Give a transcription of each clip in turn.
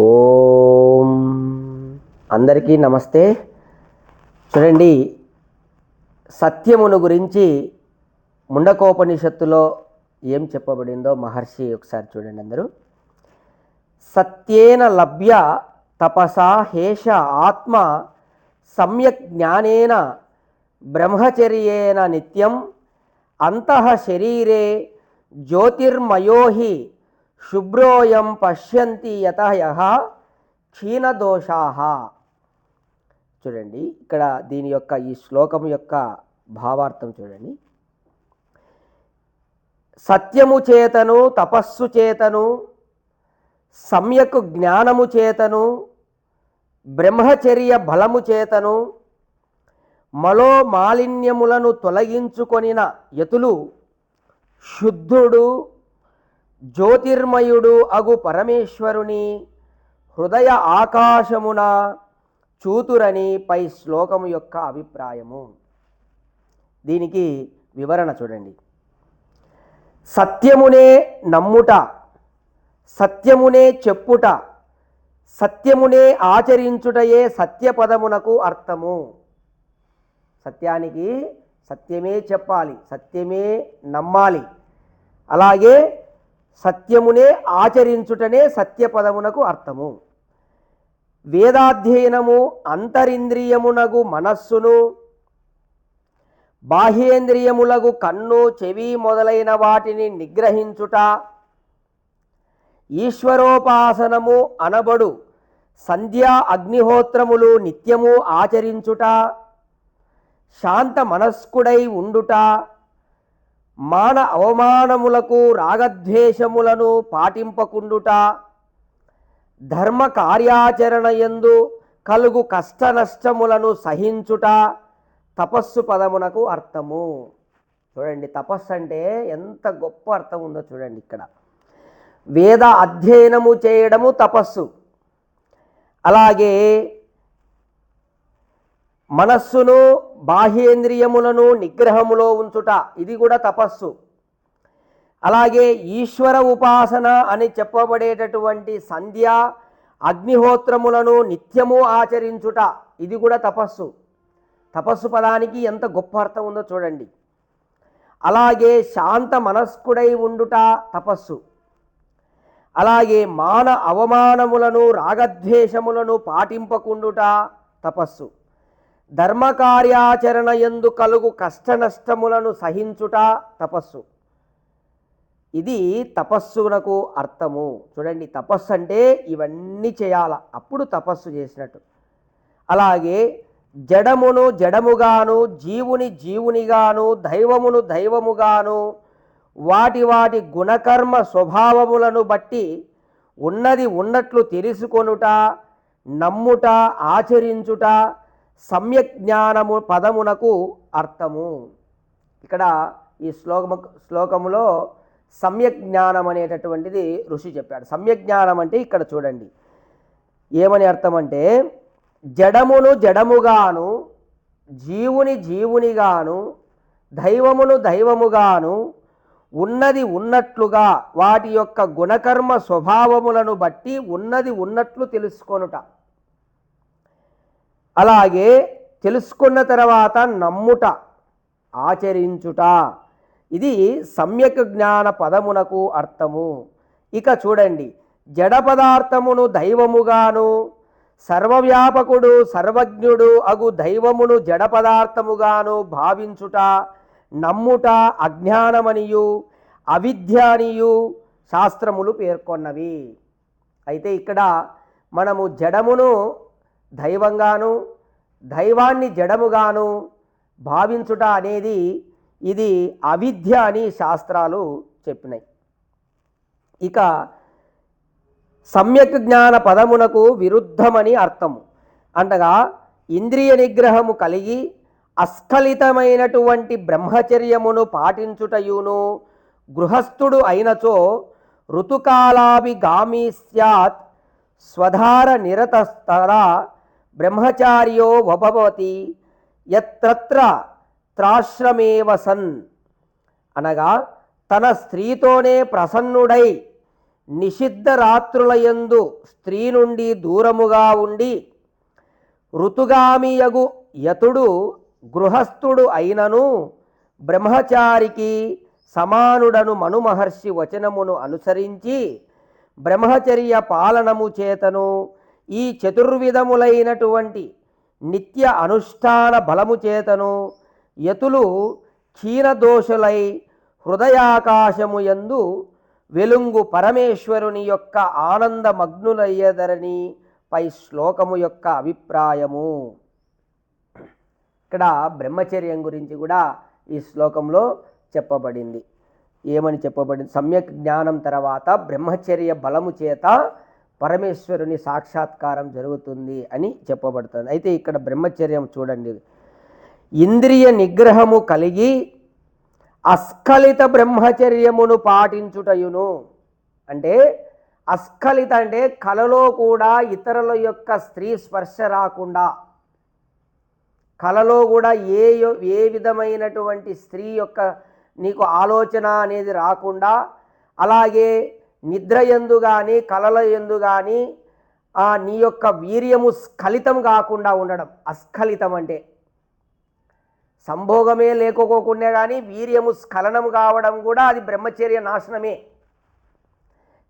ఓం. అందరికీ నమస్తే. చూడండి సత్యమును గురించి ముండకోపనిషత్తులో ఏం చెప్పబడిందో మహర్షి ఒకసారి చూడండి అందరూ. సత్యేన లభ్య తపసా హేష ఆత్మ సమ్యక్ జ్ఞానేన బ్రహ్మచర్యేన నిత్యం అంతః శరీరే జ్యోతిర్మయోహి శుభ్రోయం పశ్యంతి యత యః చూడండి ఇక్కడ దీని యొక్క ఈ శ్లోకం యొక్క భావార్థం చూడండి. సత్యము చేతను తపస్సు చేతను సమ్యక్ జ్ఞానము చేతను బ్రహ్మచర్య బలము చేతను మలో మాలిన్యములను తొలగించుకొనిన యతులు శుద్ధుడు జ్యోతిర్మయుడు అగు పరమేశ్వరుని హృదయ ఆకాశమున చూతురని పై శ్లోకము యొక్క అభిప్రాయము. దీనికి వివరణ చూడండి. సత్యమునే నమ్ముట సత్యమునే చెప్పుట సత్యమునే ఆచరించుటయే సత్యపదమునకు అర్థము. సత్యానికి సత్యమే చెప్పాలి సత్యమే నమ్మాలి. అలాగే సత్యమునే ఆచరించుటనే సత్యపదమునకు అర్థము. వేదాధ్యయనము అంతరింద్రియమునగు మనస్సును బాహ్యేంద్రియములగు కన్ను చెవి మొదలైన వాటిని నిగ్రహించుట ఈశ్వరోపాసనము అనబడు సంధ్యా అగ్నిహోత్రములు నిత్యము ఆచరించుట శాంత మనస్కుడై ఉండుట మాన అవమానములకు రాగద్వేషములను పాటింపకుండుట ధర్మ కార్యాచరణ యందు కలుగు కష్ట నష్టములను సహించుట తపస్సు పదమునకు అర్థము. చూడండి తపస్సు అంటే ఎంత గొప్ప అర్థం ఉందో చూడండి ఇక్కడ. వేద అధ్యయనము చేయడము తపస్సు. అలాగే మనస్సును బాహ్యేంద్రియములను నిగ్రహములో ఉంచుట ఇది కూడా తపస్సు. అలాగే ఈశ్వర ఉపాసన అని చెప్పబడేటటువంటి సంధ్య అగ్నిహోత్రములను నిత్యము ఆచరించుట ఇది కూడా తపస్సు. తపస్సు పదానికి ఎంత గొప్ప అర్థం ఉందో చూడండి. అలాగే శాంత మనస్కుడై ఉండుట తపస్సు. అలాగే మాన అవమానములను రాగద్వేషములను పాటింపకుండుట తపస్సు. ధర్మకార్యాచరణ ఎందు కలుగు కష్ట నష్టములను సహించుట తపస్సు. ఇది తపస్సునకు అర్థము. చూడండి తపస్సు అంటే ఇవన్నీ చేయాల. అప్పుడు తపస్సు చేసినట్టు. అలాగే జడమును జడముగాను జీవుని జీవునిగాను దైవమును దైవముగాను వాటి వాటి గుణకర్మ స్వభావములను బట్టి ఉన్నది ఉన్నట్లు తెలుసుకొనుట నమ్ముట ఆచరించుట సమ్యక్ జ్ఞానము పదమునకు అర్థము. ఇక్కడ ఈ శ్లోకము శ్లోకములో సమ్యక్ జ్ఞానం అనేటటువంటిది ఋషి చెప్పాడు. సమ్యక్ జ్ఞానం అంటే ఇక్కడ చూడండి. ఏమని అర్థం అంటే జడమును జడముగాను జీవుని జీవునిగాను దైవమును దైవముగాను ఉన్నది ఉన్నట్లుగా వాటి యొక్క గుణకర్మ స్వభావములను బట్టి ఉన్నది ఉన్నట్లు తెలుసుకొనుట. అలాగే తెలుసుకున్న తర్వాత నమ్ముట ఆచరించుట. ఇది సమ్యక్ జ్ఞాన పదమునకు అర్థము. ఇక చూడండి. జడ పదార్థమును దైవముగాను సర్వవ్యాపకుడు సర్వజ్ఞుడు అగు దైవమును జడ పదార్థముగాను భావించుట నమ్ముట అజ్ఞానమనియు అవిద్యానియు శాస్త్రములు పేర్కొన్నవి. అయితే ఇక్కడ మనము జడమును దైవంగాను దైవాన్ని జడముగాను భావించుట అనేది ఇది అవిద్య అని శాస్త్రాలు చెప్పినాయి ఇక సమ్యక్ జ్ఞాన పదమునకు విరుద్ధమని అర్థము. అనగా ఇంద్రియ నిగ్రహము కలిగి అస్ఖలితమైనటువంటి బ్రహ్మచర్యమును పాటించుటయును గృహస్థుడు అయినచో ఋతుకాలాభిగామి స్యాత్ స్వధార నిరతస్తరా బ్రహ్మచార్యో వభవతి ఎత్రత్ర త్రాశ్రమేవ సన్. అనగా తన స్త్రీతోనే ప్రసన్నుడై నిషిద్ధ రాత్రులయందు స్త్రీ నుండి దూరముగా ఉండి ఋతుగామియగు యతుడు గృహస్థుడు అయినను బ్రహ్మచారికి సమానుడను మనుమహర్షి వచనమును అనుసరించి బ్రహ్మచర్య పాలనము చేతను ఈ చతుర్విధములైనటువంటి నిత్య అనుష్ఠాన బలము చేతను యతులు క్షీణదోషులై హృదయాకాశము యందు వెలుంగు పరమేశ్వరుని యొక్క ఆనందమగ్నులయ్యదరని పై శ్లోకము యొక్క అభిప్రాయము. ఇక్కడ బ్రహ్మచర్యం గురించి కూడా ఈ శ్లోకంలో చెప్పబడింది. ఏమని చెప్పబడింది? సమ్యక్ జ్ఞానం తర్వాత బ్రహ్మచర్య బలము చేత పరమేశ్వరుని సాక్షాత్కారం జరుగుతుంది అని చెప్పబడుతుంది. అయితే ఇక్కడ బ్రహ్మచర్యం చూడండి. ఇంద్రియ నిగ్రహము కలిగి అస్ఖలిత బ్రహ్మచర్యమును పాటించుటయును. అంటే అస్ఖలిత అంటే కలలో కూడా ఇతరుల యొక్క స్త్రీ స్పర్శ రాకుండా కలలో కూడా ఏ ఏ విధమైనటువంటి స్త్రీ యొక్క నీకు ఆలోచన అనేది రాకుండా అలాగే నిద్ర ఎందు కానీ కలల ఎందు కానీ ఆ నీ యొక్క వీర్యము స్ఖలితం కాకుండా ఉండడం. అస్ఖలితం అంటే సంభోగమే లేకపోకుండా కానీ వీర్యము స్ఖలనం కావడం కూడా అది బ్రహ్మచర్య నాశనమే.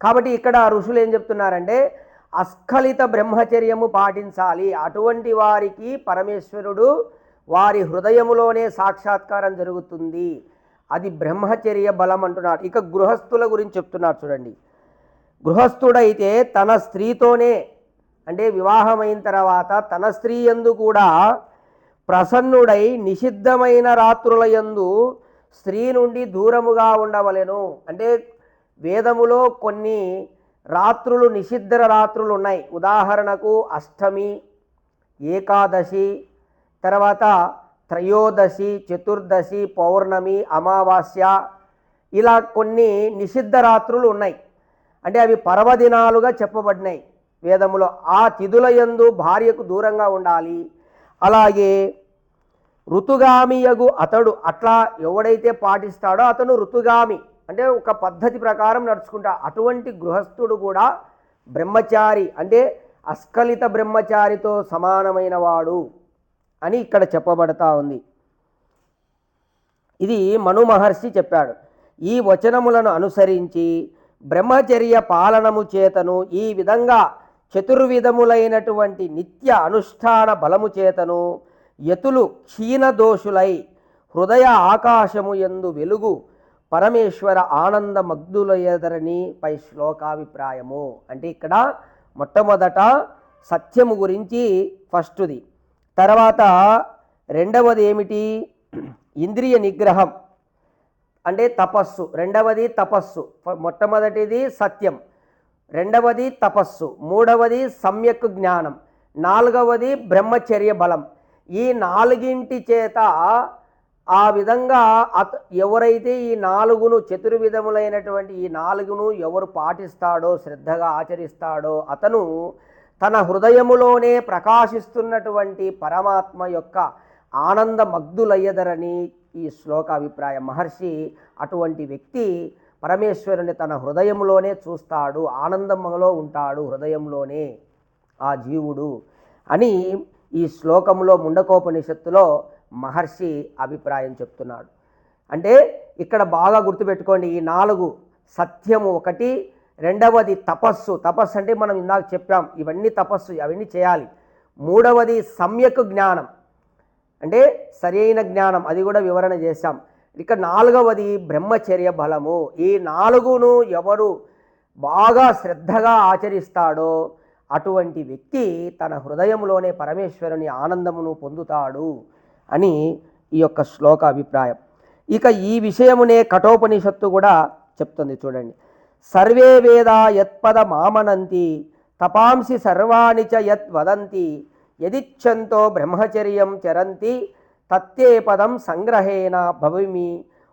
కాబట్టి ఇక్కడ ఋషులు ఏం చెప్తున్నారంటే అస్ఖలిత బ్రహ్మచర్యము పాటించాలి. అటువంటి వారికి పరమేశ్వరుడు వారి హృదయములోనే సాక్షాత్కారం జరుగుతుంది. అది బ్రహ్మచర్య బలం అంటున్నాడు. ఇక గృహస్థుల గురించి చెప్తున్నారు చూడండి. గృహస్థుడైతే తన స్త్రీతోనే అంటే వివాహమైన తర్వాత తన స్త్రీ ఎందు కూడా ప్రసన్నుడై నిషిద్ధమైన రాత్రుల యందు స్త్రీ నుండి దూరముగా ఉండవలెను. అంటే వేదములో కొన్ని రాత్రులు నిషిద్ధ రాత్రులు ఉన్నాయి. ఉదాహరణకు అష్టమి ఏకాదశి తర్వాత త్రయోదశి చతుర్దశి పౌర్ణమి అమావాస్య ఇలా కొన్ని నిషిద్ధ రాత్రులు ఉన్నాయి. అంటే అవి పర్వదినాలుగా చెప్పబడినాయి. వేదములో ఆ తిథుల యందు భార్యకు దూరంగా ఉండాలి. అలాగే ఋతుగామియగు అతడు అట్లా ఎవడైతే పాటిస్తాడో అతను ఋతుగామి. అంటే ఒక పద్ధతి ప్రకారం నడుచుకుంటా. అటువంటి గృహస్థుడు కూడా బ్రహ్మచారి. అంటే అస్ఖలిత బ్రహ్మచారితో సమానమైన వాడు. అని ఇక్కడ చెప్పబడతా ఉంది. ఇది మను మహర్షి చెప్పాడు. ఈ వచనములను అనుసరించి బ్రహ్మచర్య పాలనము చేతను ఈ విధంగా చతుర్విధములైనటువంటి నిత్య అనుష్ఠాన బలము చేతను యతులు క్షీణదోషులై హృదయ ఆకాశము ఎందు వెలుగు పరమేశ్వర ఆనంద మగ్ధులయ్యదరని పై శ్లోకాభిప్రాయము. అంటే ఇక్కడ మొట్టమొదట సత్యము గురించి ఫస్ట్ది. తర్వాత రెండవది ఏమిటి? ఇంద్రియ నిగ్రహం. అంటే తపస్సు. రెండవది తపస్సు. మొట్టమొదటిది సత్యం. రెండవది తపస్సు. మూడవది సమ్యక్ జ్ఞానం. నాలుగవది బ్రహ్మచర్య బలం. ఈ నాలుగింటి చేత ఆ విధంగా అత ఎవరైతే ఈ నాలుగును చతుర్విధములైనటువంటి ఈ నాలుగును ఎవరు పాటిస్తాడో శ్రద్ధగా ఆచరిస్తాడో అతను తన హృదయములోనే ప్రకాశిస్తున్నటువంటి పరమాత్మ యొక్క ఆనంద మగ్ధులయ్యదరని ఈ శ్లోక అభిప్రాయం మహర్షి అటువంటి వ్యక్తి పరమేశ్వరుని తన హృదయంలోనే చూస్తాడు ఆనందంలో ఉంటాడు హృదయంలోనే ఆ జీవుడు అని ఈ శ్లోకంలో ముండకోపనిషత్తులో మహర్షి అభిప్రాయం చెప్తున్నాడు. అంటే ఇక్కడ బాగా గుర్తుపెట్టుకోండి ఈ నాలుగు సత్యము ఒకటి రెండవది తపస్సు. తపస్సు అంటే మనం ఇందాక చెప్పాం ఇవన్నీ తపస్సు అవన్నీ చేయాలి. మూడవది సమ్యక్ జ్ఞానం. అంటే సరైన జ్ఞానం అది కూడా వివరణ చేశాం. ఇక నాలుగవది బ్రహ్మచర్య బలము. ఈ నాలుగును ఎవరు బాగా శ్రద్ధగా ఆచరిస్తాడో అటువంటి వ్యక్తి తన హృదయంలోనే పరమేశ్వరుని ఆనందమును పొందుతాడు అని ఈ యొక్క శ్లోక అభిప్రాయం. ఇక ఈ విషయమునే కఠోపనిషత్తు కూడా చెప్తుంది చూడండి. సర్వే వేదా యత్పద మామనంతి తపాంసి సర్వాణి చ యత్ వదంతి యదిచ్ఛంతో బ్రహ్మచర్యం చరంతి తత్తే పదం సంగ్రహేణ భవిమి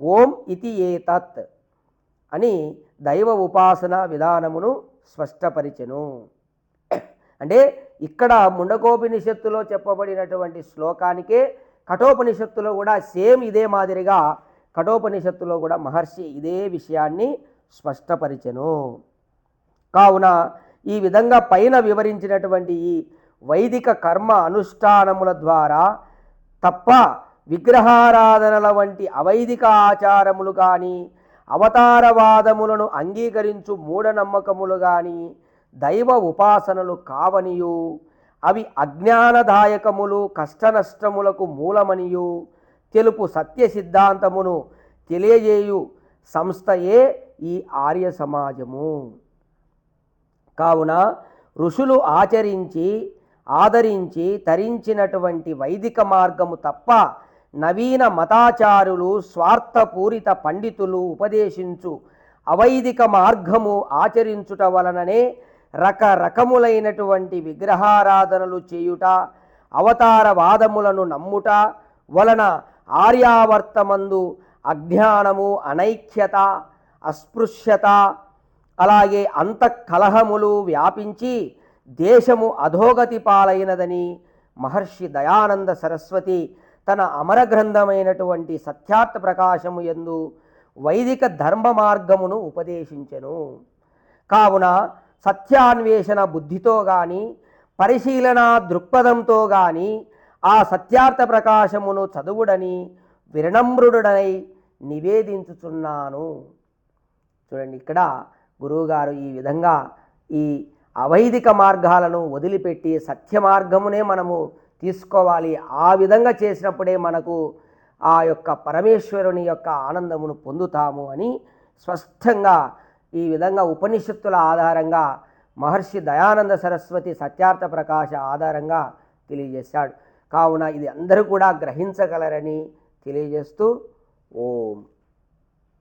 ఓం ఇతి ఏతత్ అని దైవ ఉపాసన విధానమును స్పష్టపరిచెను. అంటే ఇక్కడ ముండకోపనిషత్తులో చెప్పబడినటువంటి శ్లోకానికే కఠోపనిషత్తులో కూడా సేమ్ ఇదే మాదిరిగా కఠోపనిషత్తులో కూడా మహర్షి ఇదే విషయాన్ని స్పష్టపరిచెను. కావున ఈ విధంగా పైన వివరించినటువంటి ఈ వైదిక కర్మ అనుష్ఠానముల ద్వారా తప్ప విగ్రహారాధనల వంటి అవైదిక ఆచారములు కానీ అవతారవాదములను అంగీకరించు మూఢనమ్మకములు కానీ దైవ ఉపాసనలు కావనియు. అవి అజ్ఞానదాయకములు కష్టనష్టములకు మూలమనియు. తెలుపు సత్య సిద్ధాంతమును తెలియజేయు సంస్థయే ఈ ఆర్య సమాజము. కావున ఋషులు ఆచరించి ఆదరించి తరించినటువంటి వైదిక మార్గము తప్ప నవీన మతాచారులు స్వార్థపూరిత పండితులు ఉపదేశించు అవైదిక మార్గము ఆచరించుట వలననే రకరకములైనటువంటి విగ్రహారాధనలు చేయుట అవతారవాదములను నమ్ముట వలన ఆర్యావర్తమందు అజ్ఞానము అనైక్యత అస్పృశ్యత. అలాగే అంతఃకలహములు వ్యాపించి దేశము అధోగతి పాలైనదని మహర్షి దయానంద సరస్వతి తన అమర గ్రంథమైనటువంటి సత్యార్థ ప్రకాశము ఎందు వైదిక ధర్మ మార్గమును ఉపదేశించెను. కావున సత్యాన్వేషణ బుద్ధితో కానీ పరిశీలన దృక్పథంతో కానీ ఆ సత్యార్థ ప్రకాశమును చదువుడని విరణమ్రుడనై నివేదించుచున్నాను. చూడండి ఇక్కడ గురువుగారు ఈ విధంగా ఈ అవైదిక మార్గాలను వదిలిపెట్టి సత్య మార్గమునే మనము తీసుకోవాలి. ఆ విధంగా చేసినప్పుడే మనకు ఆ యొక్క పరమేశ్వరుని యొక్క ఆనందమును పొందుతాము అని స్పష్టంగా ఈ విధంగా ఉపనిషత్తుల ఆధారంగా మహర్షి దయానంద సరస్వతి సత్యార్థ ప్రకాశ ఆధారంగా తెలియజేశాడు. కావున ఇది అందరూ కూడా గ్రహించగలరని తెలియజేస్తూ ఓం.